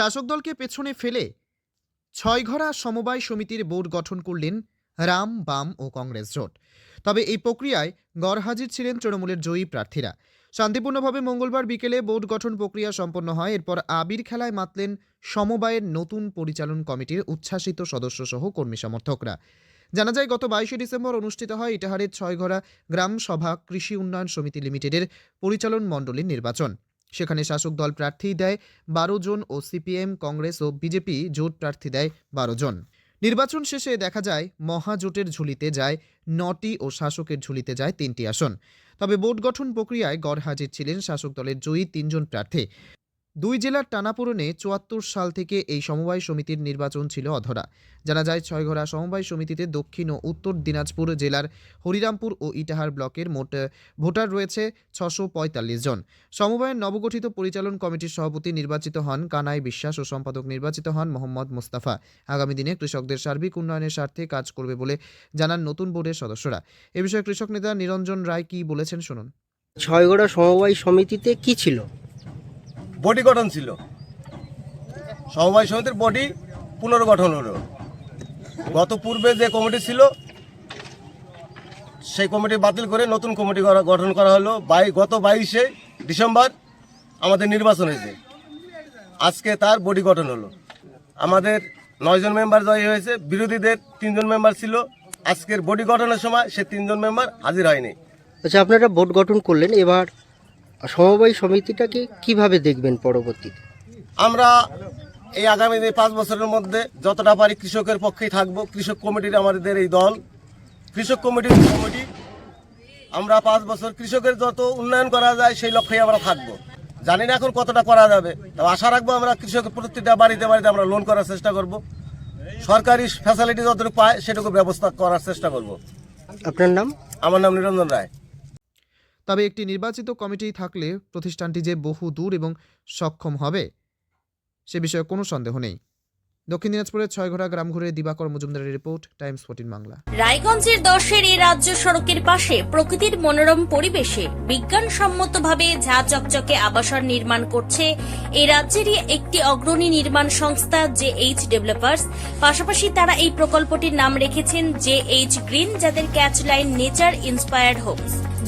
শাসক দলকে পেছনে ফেলে ছয়ঘরা সমবায় সমিতির বোর্ড গঠন করলেন রাম, বাম ও কংগ্রেস জোট। তবে এই প্রক্রিয়ায় গড়হাজির ছিলেন তৃণমূলের জয়ী প্রার্থীরা। শান্তিপূর্ণভাবে মঙ্গলবার বিকেলে বোর্ড গঠন প্রক্রিয়া সম্পন্ন হয়। এরপর আবির খেলায় মাতলেন সমবায়ের নতুন পরিচালন কমিটির উচ্ছ্বাসিত সদস্যসহ কর্মী সমর্থকরা। জানা যায়, গত বাইশে ডিসেম্বর অনুষ্ঠিত হয় ইটাহারের ছয়ঘরা গ্রাম সভা কৃষি উন্নয়ন সমিতি লিমিটেডের পরিচালন মণ্ডলীর নির্বাচন। সেখানে শাসক দল প্রার্থী দেয় বারো জন ও সিপিএম, কংগ্রেস ও বিজেপি জোট প্রার্থী দেয় বারো জন। নির্বাচন শেষে দেখা যায়, মহাজোটের ঝুলিতে যায়, নটি ও শাসকের ঝুলিতে যায় তিনটি আসন। তবে বোর্ড গঠন প্রক্রিয়ায় গড় হাজির ছিলেন শাসক দলের জয়ী তিনজন প্রার্থী। দুই জেলার টানাপোড়েনে চুয়াত্তর সাল থেকে এই সমবায় সমিতির নির্বাচন ছিল অধরা। জানা যায় ছয়ঘরা সমবায় সমিতিতে দক্ষিণ ও উত্তর দিনাজপুর জেলার হরিরামপুর ও ইটাহার ব্লকের মোট ভোটার রয়েছে ছশো পঁয়তাল্লিশ জন। সমবায়ের নবগঠিত পরিচালন কমিটির সভাপতি নির্বাচিত হন কানাই বিশ্বাস ও সম্পাদক নির্বাচিত হন মোহাম্মদ মোস্তাফা। আগামী দিনে কৃষকদের সার্বিক উন্নয়নের স্বার্থে কাজ করবে বলে জানান নতুন বোর্ডের সদস্যরা। এ বিষয়ে কৃষক নেতা নিরঞ্জন রায় কি বলেছেন, শুনুন। ছয়গড়া সমবায় সমিতিতে কি ছিল? বডি গঠন ছিল। সমবায় সমিতির বডি পুনর্গঠন হলো। গত পূর্বে যে কমিটি ছিল, সেই কমিটি বাতিল করে নতুন কমিটি গঠন করা হলো। বাই গত বাইশে ডিসেম্বর আমাদের নির্বাচন হয়েছে। আজকে তার বডি গঠন হলো। আমাদের নয়জন মেম্বার জয়ী হয়েছে, বিরোধীদের তিনজন মেম্বার ছিল। আজকের বডি গঠনের সময় সে তিনজন মেম্বার হাজির হয়নি। আচ্ছা আপনারা বোর্ড গঠন করলেন, এবার সমবায় সমিতিটাকে কীভাবে দেখবেন পরবর্তীতে? আমরা এই আগামী পাঁচ বছরের মধ্যে যতটা পারি কৃষকের পক্ষেই থাকব কৃষক কমিটির আমাদের এই দল। কৃষক কমিটির কমিটি আমরা পাঁচ বছর কৃষকের যত উন্নয়ন করা যায় সেই লক্ষ্যেই আমরা থাকব। জানি না এখন কতটা করা যাবে তবে আশা রাখব আমরা কৃষকের প্রতিটা বাড়িতে বাড়িতে আমরা লোন করার চেষ্টা করব। সরকারি ফ্যাসিলিটি যতটুকু পায় সেটুকু ব্যবস্থা করার চেষ্টা করব। আপনার নাম? আমার নাম নিরঞ্জন রায়। তবে একটি নির্বাচিত কমিটি থাকলে প্রতিষ্ঠানটি যে বহু দূর এবং সক্ষম হবে, সে বিষয়ে কোনো সন্দেহ নেই। দক্ষিণ দিনাজপুরের ছয়ঘোড়া গ্রাম ঘুরে দিবাকর মজুমদারের রিপোর্ট, টাইমস ফোর্টিন বাংলা। রায়গঞ্জের দশের এই রাজ্য সড়কের পাশে প্রকৃতির মনোরম পরিবেশে বিজ্ঞানসম্মতভাবে ঝা চকচকে আবাসন নির্মাণ করছে এই রাজ্যেরই একটি অগ্রণী নির্মাণ সংস্থা জে এইচ ডেভেলপার্স। পাশাপাশি তারা এই প্রকল্পটির নাম রেখেছেন জে এইচ গ্রিন, যাদের catch line nature inspired homes.